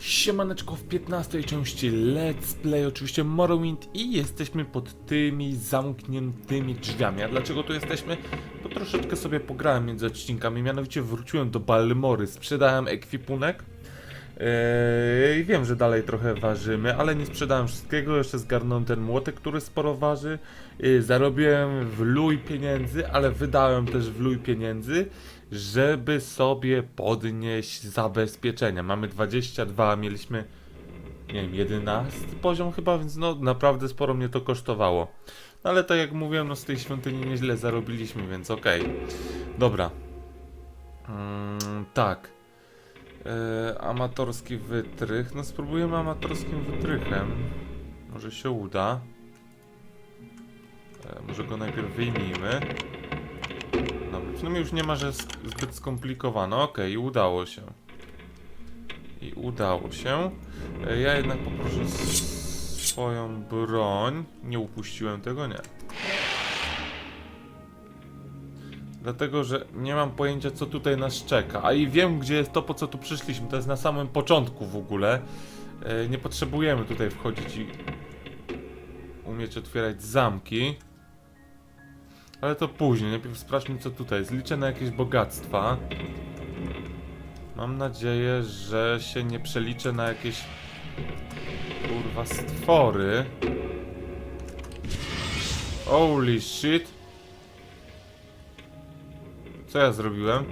Siemaneczko w 15 części Let's Play, oczywiście Morrowind i jesteśmy pod tymi zamkniętymi drzwiami. A dlaczego tu jesteśmy? Bo troszeczkę sobie pograłem między odcinkami, mianowicie wróciłem do Balmory, sprzedałem ekwipunek. Eee, wiem, że dalej trochę ważymy, ale nie sprzedałem wszystkiego, jeszcze zgarnąłem ten młotek, który sporo waży. Eee, zarobiłem w luj pieniędzy, ale wydałem też w luj pieniędzy, żeby sobie podnieść zabezpieczenia. Mamy 22, a mieliśmy, nie wiem, 11 poziom chyba, więc no naprawdę sporo mnie to kosztowało. No ale tak jak mówiłem, no z tej świątyni nieźle zarobiliśmy, więc okej. Dobra. Mm, tak. E, amatorski wytrych. No spróbujemy amatorskim wytrychem. Może się uda. E, może go najpierw wyjmijmy. Dobra, przynajmniej już nie ma, że zbyt skomplikowane. Okej, udało się. I udało się. E, ja jednak poproszę swoją broń. Nie upuściłem tego, nie. Dlatego, że nie mam pojęcia, co tutaj nas czeka. A i wiem, gdzie jest to, po co tu przyszliśmy. To jest na samym początku w ogóle. E, nie potrzebujemy tutaj wchodzić i umieć otwierać zamki. Ale to później. Najpierw sprawdźmy, co tutaj jest. Liczę na jakieś bogactwa. Mam nadzieję, że się nie przeliczę na jakieś kurwa stwory. Holy shit. Co ja zrobiłem?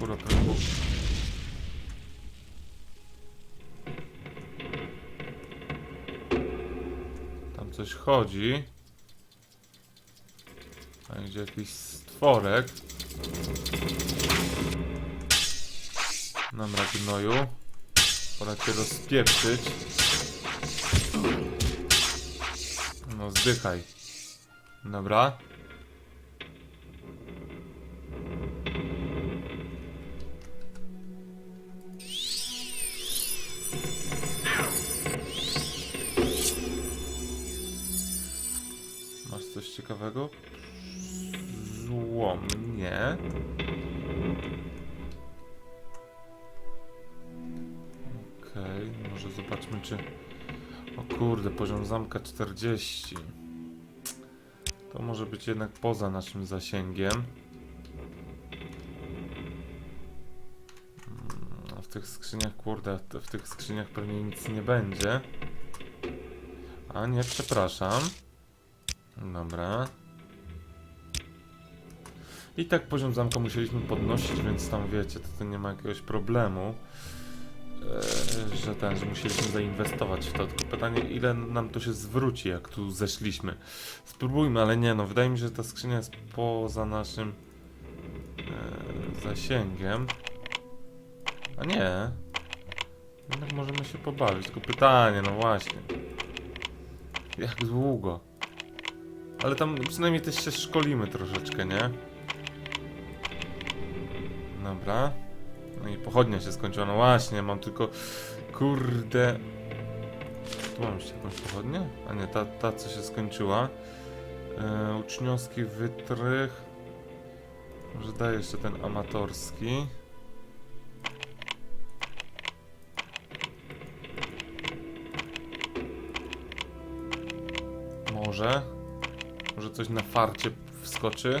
Kurwa, prawie było- Tam coś chodzi. A idzie jakiś stworek. Dobra, gnoju. Pora cię rozpieprzyć. No, zdychaj. Dobra. Masz coś ciekawego? Złom, nie. Okej, może zobaczmy czy... O kurde, poziom zamka 40. To może być jednak poza naszym zasięgiem. A w tych skrzyniach, kurde, w tych skrzyniach pewnie nic nie będzie. A nie, przepraszam. Dobra. I tak poziom zamka musieliśmy podnosić, więc tam wiecie, to, to nie ma jakiegoś problemu. Eee, że ten, że musieliśmy zainwestować w to. Tylko pytanie, ile nam to się zwróci, jak tu zeszliśmy. Spróbujmy, ale nie, no wydaje mi się, że ta skrzynia jest poza naszym eee, zasięgiem. A nie. Jednak możemy się pobawić. Tylko pytanie, no właśnie. Jak długo? Ale tam przynajmniej też się szkolimy troszeczkę, nie? Dobra. No i pochodnia się skończyła. No właśnie, mam tylko... Kurde... Tu mam jeszcze jakąś pochodnię? A nie, ta, ta co się skończyła. E, uczniowski wytrych. Może daję jeszcze ten amatorski. Może. Może coś na farcie wskoczy.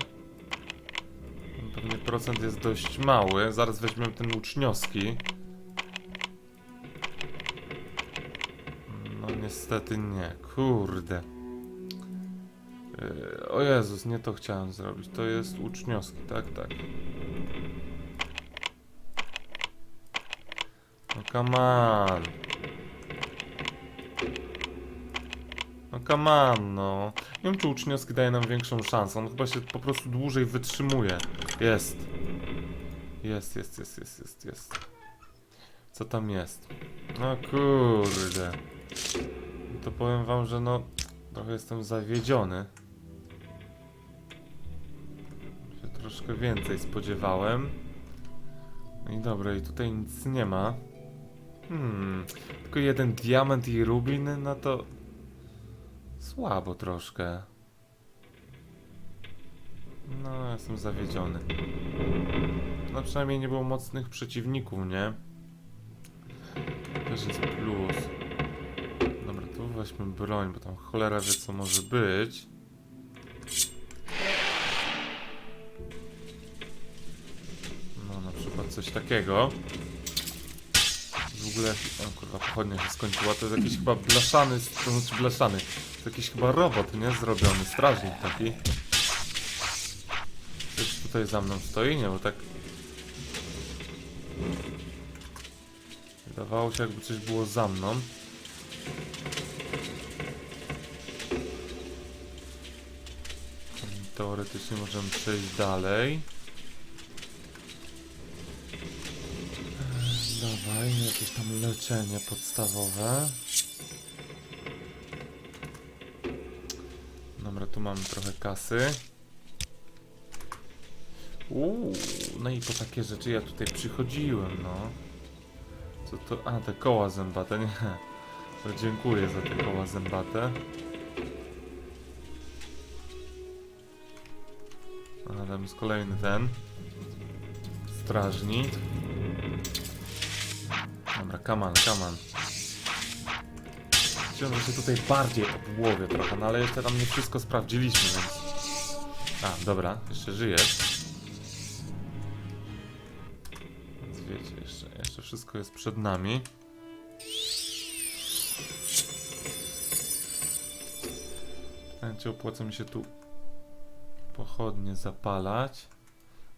Pewnie procent jest dość mały. Zaraz weźmiemy ten uczniowski. No niestety nie. Kurde. Yy, o Jezus, nie to chciałem zrobić. To jest uczniowski, tak, tak. No come on. Come on, no. Nie wiem, czy uczniowski daje nam większą szansę. On chyba się po prostu dłużej wytrzymuje. Jest. Jest, jest, jest, jest, jest, jest. Co tam jest? No kurde. To powiem wam, że no... Trochę jestem zawiedziony. Się troszkę więcej spodziewałem. No i dobra, i tutaj nic nie ma. Hmm, tylko jeden diament i rubin, no to... Słabo troszkę. No, jestem zawiedziony. No przynajmniej nie było mocnych przeciwników, nie? Też jest plus. Dobra, tu weźmy broń, bo tam cholera wie co może być. No, na przykład coś takiego. W ogóle, o kurwa, pochodnia się skończyła, to jest jakiś chyba blaszany, to znaczy blaszany, to jakiś chyba robot, nie? Zrobiony, strażnik taki. Coś tutaj za mną stoi, nie? Bo tak... Wydawało się jakby coś było za mną. Teoretycznie możemy przejść dalej. Jakieś tam leczenie podstawowe. Dobra, tu mamy trochę kasy. Uuu, no i po takie rzeczy ja tutaj przychodziłem, no. Co to? A, te koła zębate, nie. To dziękuję za te koła zębate. A, tam jest kolejny ten. Strażnik. Dobra, kaman, kaman. Chciałem, że się tutaj bardziej obłowię trochę, no ale jeszcze tam nie wszystko sprawdziliśmy, więc... A, dobra, jeszcze żyjesz. Więc wiecie, jeszcze, jeszcze wszystko jest przed nami. Pytanie, czy opłaca mi się tu pochodnie zapalać,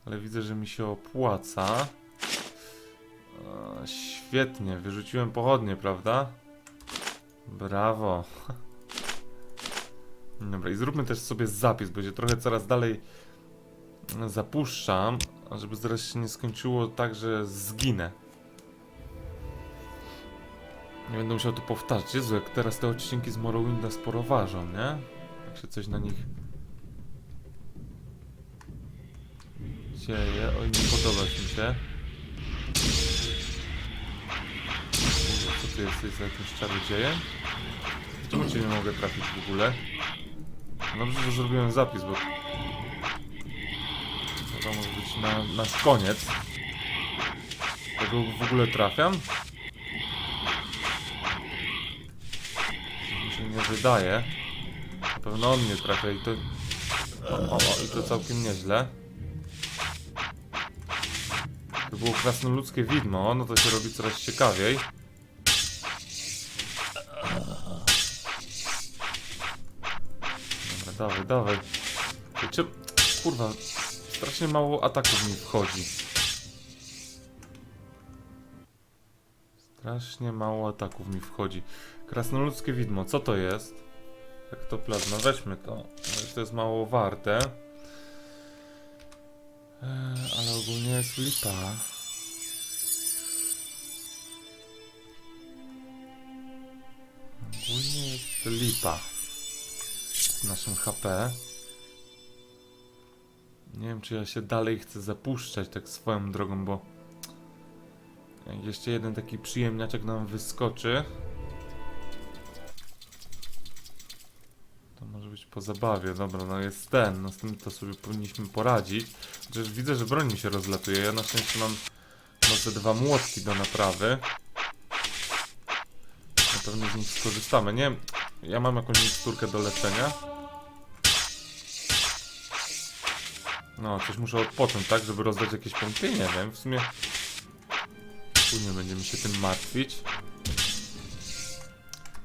ale widzę, że mi się opłaca. E, świetnie, wyrzuciłem pochodnie, prawda? Brawo. Dobra, i zróbmy też sobie zapis, bo się trochę coraz dalej zapuszczam, żeby zaraz się nie skończyło tak, że zginę. Nie będę musiał tu powtarzać. Jezu, jak teraz te odcinki z Morrowinda sporo ważą, nie? Jak się coś na nich dzieje. Oj, nie podoba mi się. Ty jesteś za jakimś czarodziejem? Czemu cię nie mogę trafić w ogóle? Dobrze, że zrobiłem zapis, bo... To może być na, nasz koniec. Tego w ogóle trafiam? Mi się nie wydaje. Na pewno on nie trafia i to... O, o, i to całkiem nieźle. To było krasnoludzkie widmo, no to się robi coraz ciekawiej. Dawaj, dawaj. Czy... Kurwa, strasznie mało ataków mi wchodzi. Strasznie mało ataków mi wchodzi. Krasnoludzkie widmo, co to jest? Jak to plazma? Weźmy to. Może to jest mało warte. Eee, ale ogólnie jest lipa. Ogólnie jest lipa. Naszym HP. Nie wiem, czy ja się dalej chcę zapuszczać tak swoją drogą, bo jeszcze jeden taki przyjemniaczek nam wyskoczy. To może być po zabawie. Dobra, no jest ten. No z tym to sobie powinniśmy poradzić. Chociaż widzę, że broń mi się rozlatuje. Ja na szczęście mam może dwa młotki do naprawy. Na pewno z nich skorzystamy. Nie ja mam jakąś miksturkę do leczenia. No, coś muszę odpocząć, tak? Żeby rozdać jakieś punkty? Nie wiem, w sumie... Później będziemy się tym martwić.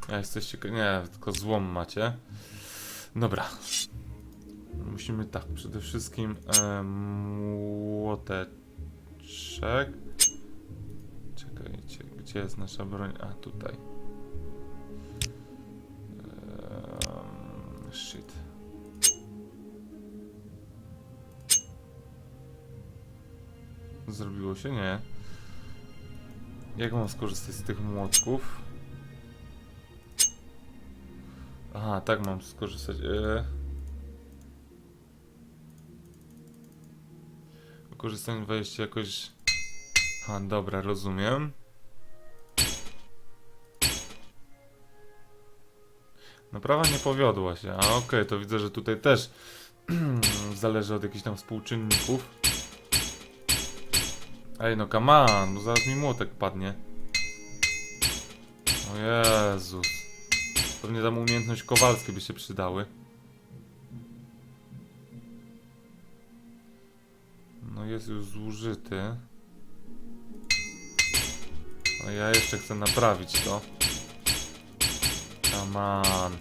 Ja jesteście... Nie, tylko złom macie. Dobra. Musimy tak, przede wszystkim e, młoteczek. Czekajcie, gdzie jest nasza broń? A, tutaj. Ehm, shit. Zrobiło się? Nie. Jak mam skorzystać z tych młotków? Aha, tak mam skorzystać. E... Korzystanie wejście jakoś... Aha, dobra, rozumiem. Naprawa nie powiodła się. A okej, to widzę, że tutaj też zależy od jakichś tam współczynników. Ej, no come on, bo zaraz mi młotek padnie. O Jezus. Pewnie tam umiejętność kowalskie by się przydały. No jest już zużyty. A ja jeszcze chcę naprawić to. Come on.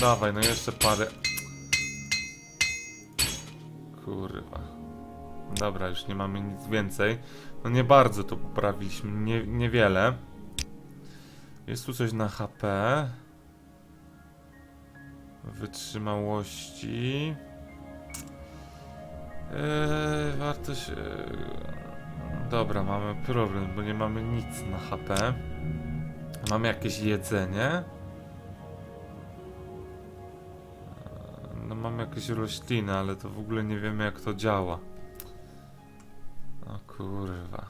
Dawaj, no jeszcze parę. Kurwa. Dobra, już nie mamy nic więcej. No nie bardzo to poprawiliśmy, nie, niewiele. Jest tu coś na HP. Wytrzymałości. Eee, wartość. Eee, dobra, mamy problem, bo nie mamy nic na HP. Mamy jakieś jedzenie. No mamy jakieś rośliny, ale to w ogóle nie wiemy jak to działa. O kurwa.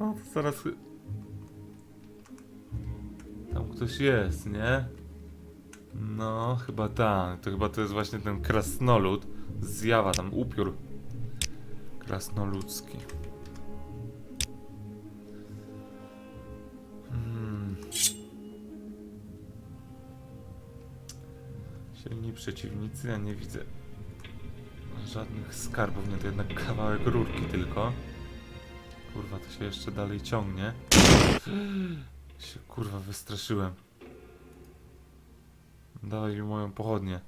No to zaraz... Tam ktoś jest, nie? No, chyba tak. To chyba to jest właśnie ten krasnolud. Zjawa tam, upiór. Krasnoludzki. Hmm. Silni przeciwnicy, ja nie widzę żadnych skarbów, nie to jednak kawałek rurki tylko. Kurwa, to się jeszcze dalej ciągnie. się kurwa wystraszyłem. Dawaj mi moją pochodnię.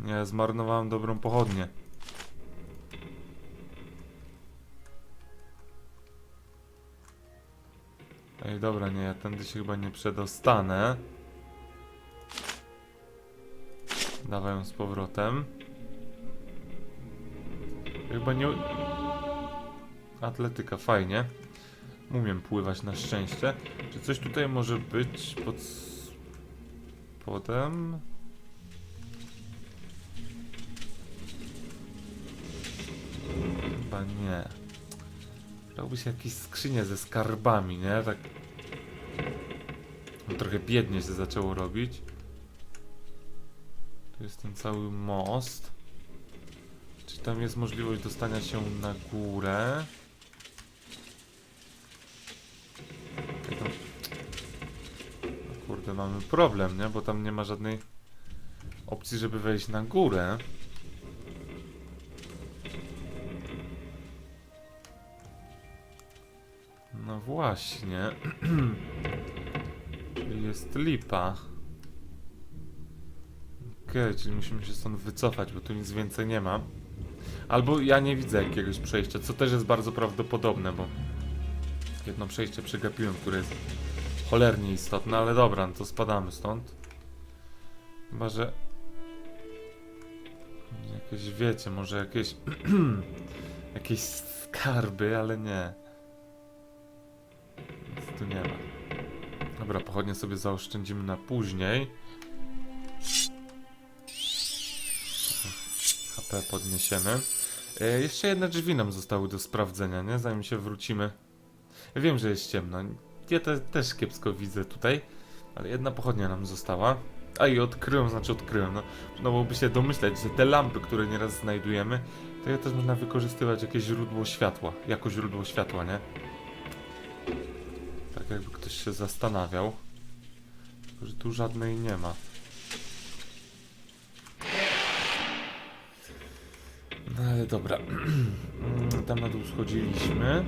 Nie, zmarnowałem dobrą pochodnię. Ej, dobra, nie, ja tędy się chyba nie przedostanę. Dawaj ją z powrotem. Chyba nie... Atletyka, fajnie. Umiem pływać na szczęście. Czy coś tutaj może być pod... spodem? Chyba nie. Dałby się jakieś skrzynie ze skarbami, nie? Tak... No, trochę biednie się zaczęło robić. Tu jest ten cały most. Tam jest możliwość dostania się na górę? No kurde, mamy problem, nie? Bo tam nie ma żadnej opcji, żeby wejść na górę. No właśnie. Jest lipa. Okej, czyli musimy się stąd wycofać, bo tu nic więcej nie ma. Albo ja nie widzę jakiegoś przejścia, co też jest bardzo prawdopodobne, bo jedno przejście przegapiłem, które jest cholernie istotne, ale dobra, no to spadamy stąd. Chyba, że jakieś wiecie, może jakieś jakieś skarby, ale nie. Nic tu nie ma. Dobra, pochodnie sobie zaoszczędzimy na później. Podniesiemy. E, jeszcze jedne drzwi nam zostały do sprawdzenia, nie? Zanim się wrócimy. Ja wiem, że jest ciemno. Ja te, też kiepsko widzę tutaj. Ale jedna pochodnia nam została. A i odkryłem, znaczy odkryłem. No, no byłoby się domyśleć, że te lampy, które nieraz znajdujemy, to je też można wykorzystywać jakieś źródło światła. Jako źródło światła, nie? Tak jakby ktoś się zastanawiał. Tylko, że tu żadnej nie ma. Ale dobra. Tam na dół schodziliśmy.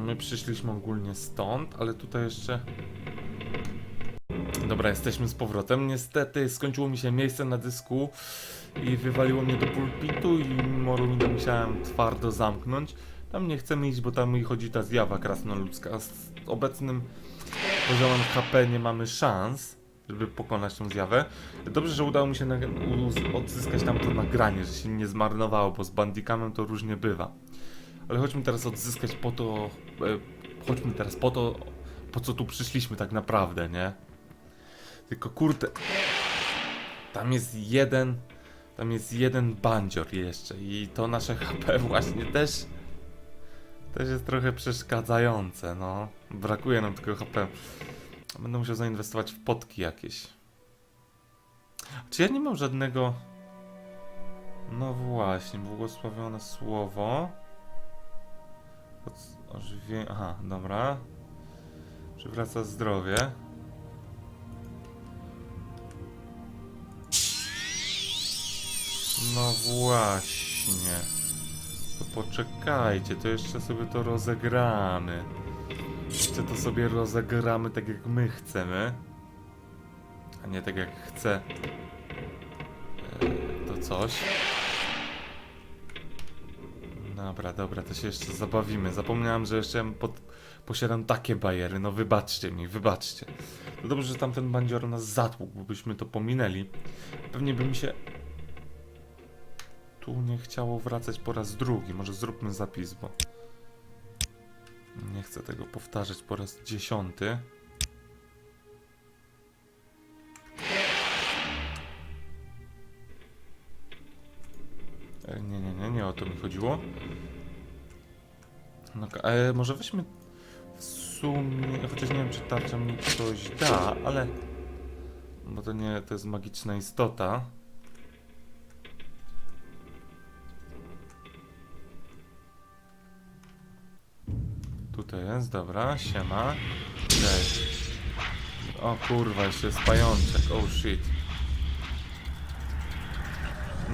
My przyszliśmy ogólnie stąd, ale tutaj jeszcze. Dobra, jesteśmy z powrotem. Niestety skończyło mi się miejsce na dysku i wywaliło mnie do pulpitu i Morowinda musiałem twardo zamknąć. Tam nie chcemy iść, bo tam chodzi ta zjawa krasnoludzka. Z obecnym poziomem HP nie mamy szans, żeby pokonać tą zjawę. Dobrze, że udało mi się odzyskać tam to nagranie, że się nie zmarnowało, bo z bandikamem to różnie bywa. Ale chodźmy teraz odzyskać po to. E, chodźmy teraz po to, po co tu przyszliśmy tak naprawdę, nie? Tylko kurde. Tam jest jeden. Tam jest jeden bandzior jeszcze i to nasze HP właśnie też. Też jest trochę przeszkadzające, no. Brakuje nam tylko HP. Będę musiał zainwestować w potki jakieś. Czy ja nie mam żadnego. No właśnie, błogosławione słowo. Ożywienie. Aha, dobra. Przywraca zdrowie. No właśnie. To poczekajcie, to jeszcze sobie to rozegramy. Jeszcze to sobie rozegramy tak jak my chcemy. A nie tak jak chce e, to coś. Dobra, dobra, to się jeszcze zabawimy. Zapomniałem, że jeszcze pod, posiadam takie bajery. No wybaczcie mi, wybaczcie. No dobrze, że tamten bandzior nas zatłukł, bo byśmy to pominęli. Pewnie by mi się tu nie chciało wracać po raz drugi. Może zróbmy zapis, bo nie chcę tego powtarzać po raz dziesiąty. E, Nie, nie, nie, nie o to mi chodziło. No, e, może weźmy w sumie, chociaż nie wiem, czy tarcza mi coś da, ale... Bo to nie, to jest magiczna istota. Tutaj jest, dobra, siema. Cześć. O kurwa, jeszcze jest pajączek, oh shit.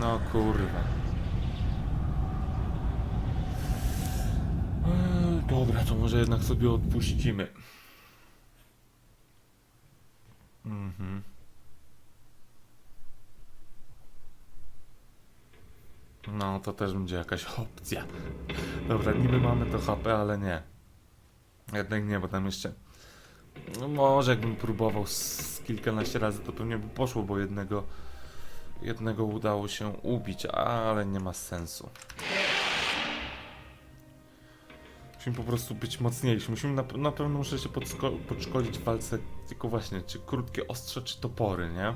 No kurwa. Eee, Dobra, to może jednak sobie odpuścimy. Mhm. No, to też będzie jakaś opcja. Dobra, niby mamy to HP, ale nie. Jednak nie, bo tam jeszcze... No może jakbym próbował z kilkanaście razy, to pewnie by poszło, bo jednego... Jednego udało się ubić, ale nie ma sensu. Musimy po prostu być mocniejsi. Musimy na, na pewno muszę się podszkolić w walce tylko właśnie, czy krótkie ostrze, czy topory, nie?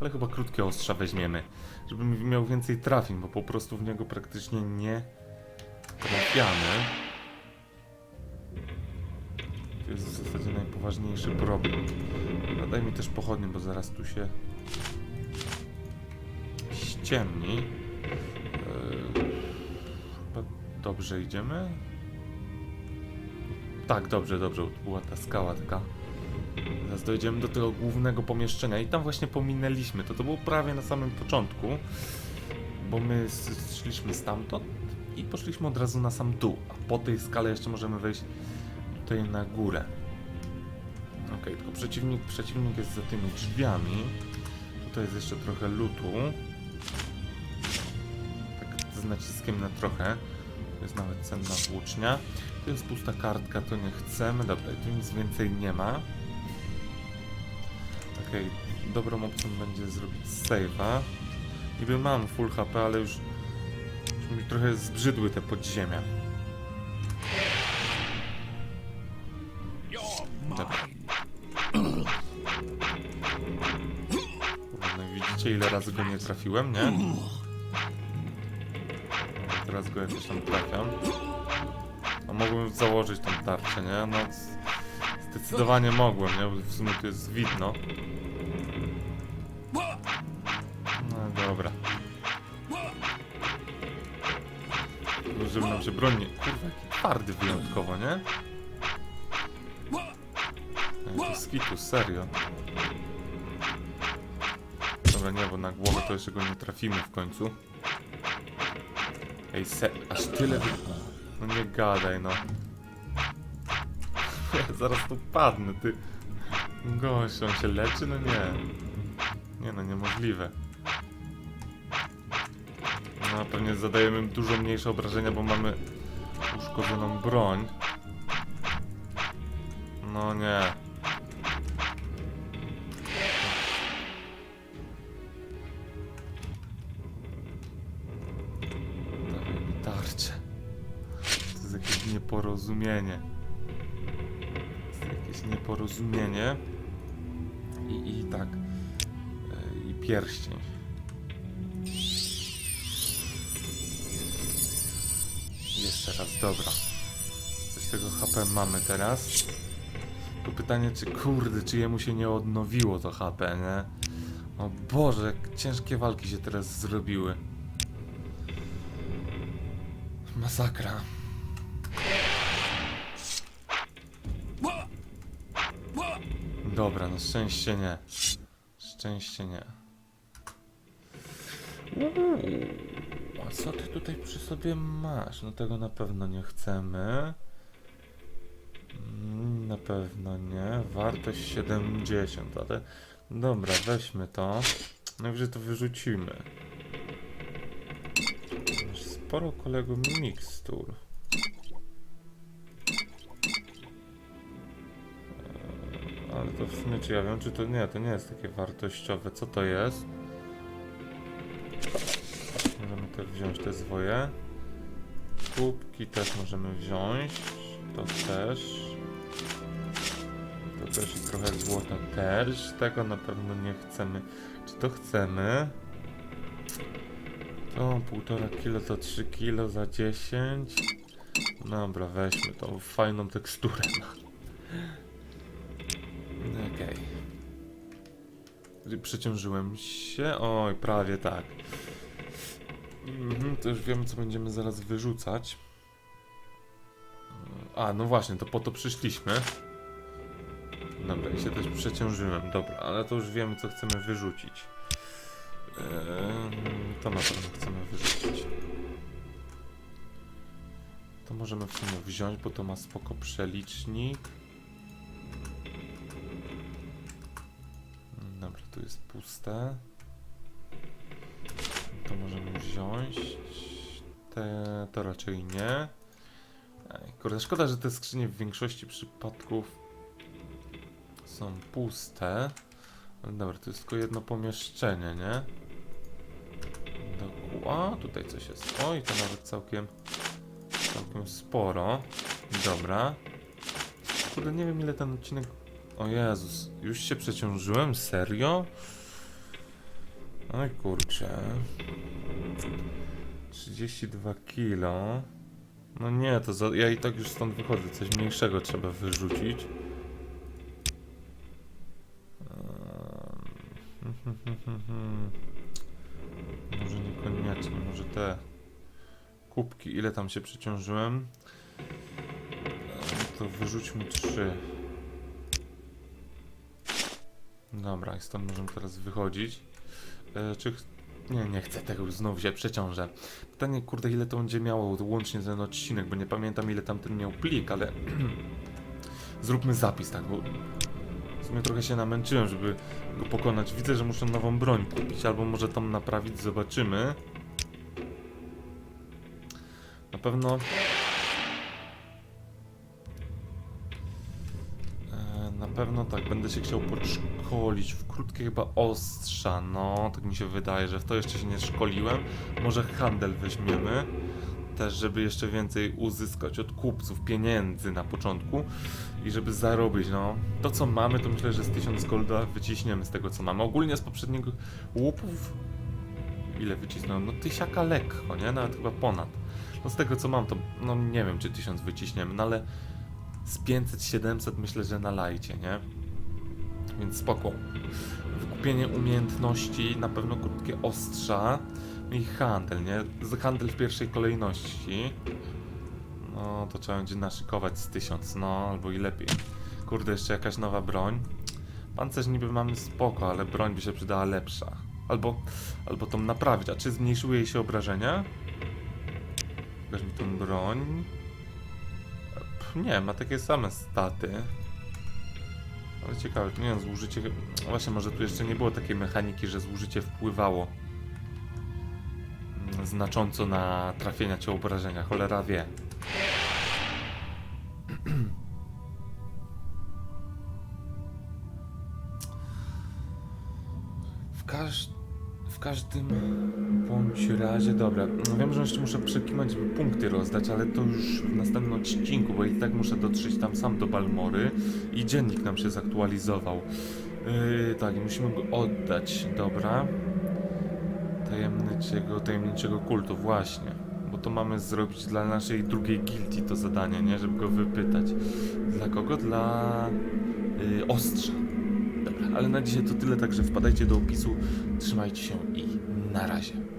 Ale chyba krótkie ostrza weźmiemy, żebym miał więcej trafień, bo po prostu w niego praktycznie nie trafiamy. Jest w zasadzie najpoważniejszy problem. Daj mi też pochodnie, bo zaraz tu się ściemni. Eee, chyba dobrze idziemy. Tak, dobrze, dobrze. Była ta skała taka. Teraz dojdziemy do tego głównego pomieszczenia i tam właśnie pominęliśmy. To to było prawie na samym początku, bo my szliśmy stamtąd i poszliśmy od razu na sam dół, a po tej skale jeszcze możemy wejść tutaj na górę. Okej, tylko przeciwnik, przeciwnik jest za tymi drzwiami. Tutaj jest jeszcze trochę lutu. Tak z naciskiem na trochę. To jest nawet cenna włócznia. Tu jest pusta kartka, to nie chcemy. Dobra, tu nic więcej nie ma. Okej, dobrą opcją będzie zrobić save'a. Niby mam full HP, ale już, już mi trochę zbrzydły te podziemia. Ile razy go nie trafiłem, nie? Teraz go jakoś tam trafiam. A mogłem założyć tą tarczę, nie? No zdecydowanie mogłem, nie? W sumie to jest widno. No dobra. Żeby nam się broń. Kurwa, jaki twardy wyjątkowo, nie? Skitu, serio. Dobra, nie, bo na głowę to jeszcze go nie trafimy w końcu. Ej, se... aż tyle... No nie gadaj, no. Ja zaraz tu padnę, ty. Gość, on się leczy? No nie. Nie no, niemożliwe. No, pewnie zadajemy dużo mniejsze obrażenia, bo mamy uszkodzoną broń. No nie. Nieporozumienie. Jest jakieś nieporozumienie. I, i tak. e, I pierścień. Jeszcze raz, dobra. Coś tego HP mamy teraz. To pytanie, czy kurde, czy jemu się nie odnowiło to HP, nie? O Boże, ciężkie walki się teraz zrobiły. Masakra. Dobra, no szczęście nie. Szczęście nie. Uuu, a co ty tutaj przy sobie masz? No tego na pewno nie chcemy. Mm, Na pewno nie. Wartość 70, ale dobra, weźmy to. Najwyżej to wyrzucimy. Masz sporo kolego mikstur. To w sumie czy ja wiem, czy to nie, to nie jest takie wartościowe. Co to jest? Możemy te wziąć te zwoje. Kubki też możemy wziąć. To też. To też i trochę złota też. Tego na pewno nie chcemy. Czy to chcemy? To półtora kilo to 3 kilo za 10. Dobra, weźmy tą fajną teksturę. Przeciążyłem się. Oj, prawie tak. Mhm, to już wiemy, co będziemy zaraz wyrzucać. A, no właśnie, to po to przyszliśmy. Dobra, i się też przeciążyłem. Dobra, ale to już wiemy, co chcemy wyrzucić. Ehm, to na pewno chcemy wyrzucić. To możemy w sumie wziąć, bo to ma spoko przelicznik. Puste. To możemy wziąć. Te, to raczej nie. Ej, kurde, szkoda, że te skrzynie w większości przypadków są puste. Dobra, to jest tylko jedno pomieszczenie, nie? Doku- O, tutaj coś jest. Oj, to nawet całkiem, całkiem sporo. Dobra. Kurde, nie wiem ile ten odcinek... O Jezus, już się przeciążyłem? Serio? Oj kurczę. 32 kilo. No nie, to za, ja i tak już stąd wychodzę. Coś mniejszego trzeba wyrzucić. Ehm, Może niekoniecznie, może te kubki. Ile tam się przeciążyłem? Ehm, To wyrzućmy trzy. Dobra, i stąd możemy teraz wychodzić. E, czy... Nie, nie chcę tego, znowu się przeciążę. Pytanie, kurde, ile to będzie miało łącznie ten odcinek, bo nie pamiętam ile tamten miał plik, ale... Zróbmy zapis, tak, bo... W sumie trochę się namęczyłem, żeby go pokonać. Widzę, że muszę nową broń kupić, albo może tam naprawić, zobaczymy. Na pewno... pewno tak, będę się chciał podszkolić w krótkie chyba ostrza, no, tak mi się wydaje, że w to jeszcze się nie szkoliłem. Może handel weźmiemy, też żeby jeszcze więcej uzyskać od kupców pieniędzy na początku i żeby zarobić, no. To co mamy, to myślę, że z 1000 golda wyciśniemy z tego co mamy. Ogólnie z poprzedniego łupów, ile wycisnąłem? No tysiaka lekko, nie? Nawet chyba ponad. No z tego co mam, to no nie wiem czy 1000 wyciśniemy, no ale z 500-700 myślę, że na lajcie, nie? Więc spoko. Wykupienie umiejętności, na pewno krótkie ostrza i handel, nie? Handel w pierwszej kolejności. No, to trzeba będzie naszykować z 1000, no, albo i lepiej. Kurde, jeszcze jakaś nowa broń. Pancerz niby mamy spoko, ale broń by się przydała lepsza. Albo, albo tą naprawić. A czy zmniejszyły jej się obrażenia? Mi tą broń. Nie, ma takie same staty. Ale ciekawe, nie wiem, zużycie... Właśnie, może tu jeszcze nie było takiej mechaniki, że zużycie wpływało znacząco na trafienia cię obrażenia. Cholera wie. W, każ... w każdym bądź razie, dobra, no wiem, że jeszcze muszę przekimać, żeby punkty rozdać, ale to już w następnym odcinku, bo i tak muszę dotrzeć tam sam do Balmory i dziennik nam się zaktualizował. Yy, tak, musimy go oddać, dobra. Tajemniczego, tajemniczego kultu, właśnie. Bo to mamy zrobić dla naszej drugiej gildii to zadanie, nie? Żeby go wypytać. Dla kogo? Dla yy, ostrza. Dobra, ale na dzisiaj to tyle, także wpadajcie do opisu, trzymajcie się i na razie.